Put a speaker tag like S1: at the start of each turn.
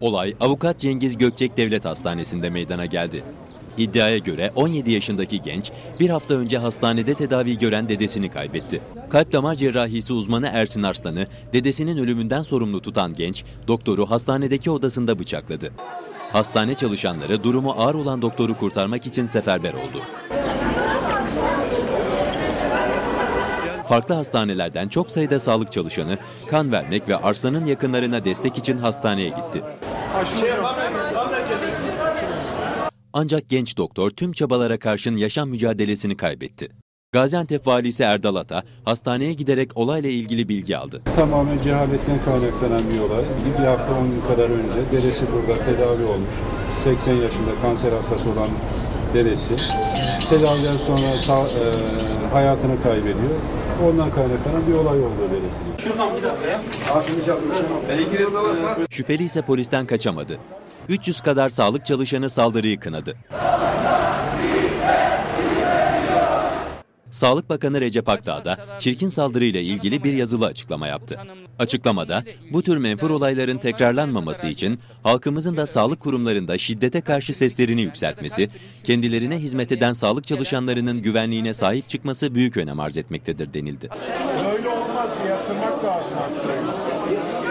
S1: Olay avukat Cengiz Gökçek Devlet Hastanesi'nde meydana geldi. İddiaya göre 17 yaşındaki genç bir hafta önce hastanede tedavi gören dedesini kaybetti. Kalp damar cerrahisi uzmanı Ersin Arslan'ı dedesinin ölümünden sorumlu tutan genç doktoru hastanedeki odasında bıçakladı. Hastane çalışanları durumu ağır olan doktoru kurtarmak için seferber oldu. Farklı hastanelerden çok sayıda sağlık çalışanı kan vermek ve Arslan'ın yakınlarına destek için hastaneye gitti. Ancak genç doktor tüm çabalara karşın yaşam mücadelesini kaybetti. Gaziantep valisi Erdal Ata hastaneye giderek olayla ilgili bilgi aldı.
S2: Tamamen cehaletten kaynaklanan bir olay. Bir hafta 10 gün kadar önce dedesi burada tedavi olmuş. 80 yaşında kanser hastası olan dedesi. Tedaviden sonra sağ- e, hayatını kaybediyor. Ondan kaynaklanan bir olay oldu belirtiliyor.
S1: Şüpheli ise polisten kaçamadı. 300 kadar sağlık çalışanı saldırıyı kınadı. Sağlık Bakanı Recep Akdağ da çirkin saldırıyla ilgili bir yazılı açıklama yaptı. Açıklamada bu tür menfur olayların tekrarlanmaması için halkımızın da sağlık kurumlarında şiddete karşı seslerini yükseltmesi, kendilerine hizmet eden sağlık çalışanlarının güvenliğine sahip çıkması büyük önem arz etmektedir denildi.
S3: Böyle olmaz. Yatırmak lazım hastayı.